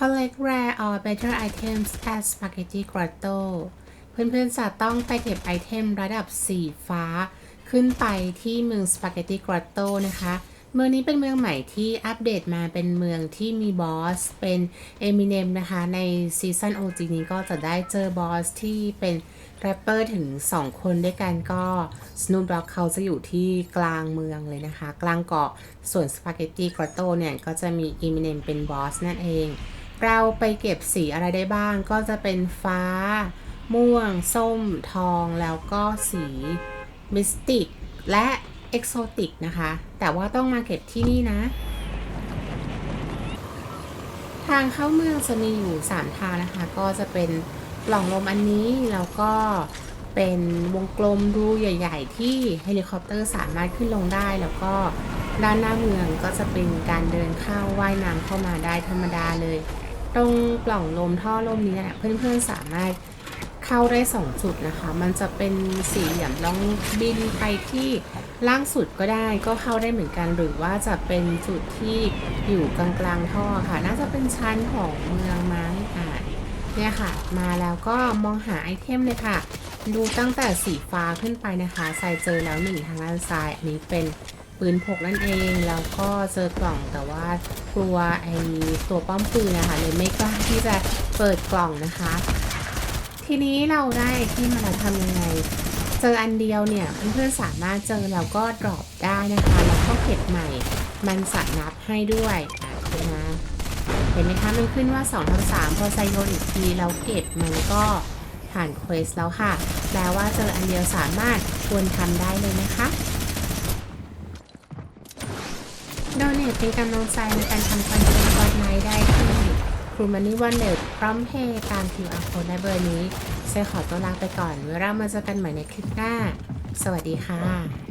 Collect rare or better items at Spaghetti Grotto เพื่อนๆจะต้องไปเก็บไอเทมระดับสีฟ้า ขึ้นไปที่เมือง Spaghetti Grotto นะคะ เมืองนี้เป็นเมืองใหม่ที่อัปเดตมาเป็นเมืองที่มีบอส เป็น Eminem นะคะ ในซีซั่น OG นี้ก็จะได้เจอบอสที่เป็นแรปเปอร์ถึง 2 คนด้วยกันก็ Snoop Dogg เขาจะอยู่ที่กลางเมืองเลยนะคะ กลางเกาะส่วน Spaghetti Grotto เนี่ย ก็จะมี Eminem เป็นบอสนั่นเอง เราไปเก็บสีอะไรได้บ้าง ก็จะเป็นฟ้า ม่วง ส้ม ทอง แล้วก็สีมิสติก และเอกโซติกนะคะ แต่ว่าต้องมาเก็บที่นี่นะ ทางเข้าเมืองจะมีอยู่ 3 ทางนะคะ ก็จะเป็นปล่องลมอันนี้ แล้วก็เป็นวงกลมรูใหญ่ ๆ ที่เฮลิคอปเตอร์สามารถขึ้นลงได้ แล้วก็ด้านหน้าเมืองก็จะเป็นการเดินเข้าว่ายน้ำเข้ามาได้ธรรมดาเลย ตรงปล่องลมท่อลมนี้เนี่ยเพื่อนๆสามารถเข้าได้2จุดนะคะ มันจะเป็นสี่เหลี่ยมลองบินไปที่ล่างสุดก็ได้ก็เข้าได้เหมือนกัน หรือว่าจะเป็นจุดที่อยู่กลางๆท่อค่ะ น่าจะเป็นชั้นของเมืองมั้งอ่าเนี่ยค่ะ มาแล้วก็มองหาไอเทมเลยค่ะ ดูตั้งแต่สีฟ้าขึ้นไปนะคะใส่เจอแล้วหนึ่งทางด้านซ้าย อันนี้เป็น ปืนพกนั่นเองแล้วก็เจอกล่องแต่ว่ากลัวไอตัวป้อมปืนนะคะเลยไม่กล้าที่จะเปิดกล่องนะคะ ทีนี้เราได้ไอเทมมาแล้วทำยังไงเจออันเดียวเนี่ยเพื่อนๆสามารถเจอแล้วก็ดรอปได้นะคะแล้วก็เก็บใหม่ มันสัดนับให้ด้วยอะเห็นไหมเห็นไหมคะมันขึ้นว่า2ทับ3พอไซโยนอีกทีแล้วเก็บมันก็ผ่านเควสแล้วค่ะแปลว่าเจออันเดียวสามารถควรทำได้เลยนะคะ โดเนตเป็นกำลังใจในการทำคอนเทนต์กดไลค์ได้ที่ครูมันนี่วันเด็ดพร้อมเพย์ตาม QR code และเบอร์นี้เซขอตัวลาไปก่อนเวลามาเจอกันใหม่ในคลิปหน้า สวัสดีค่ะ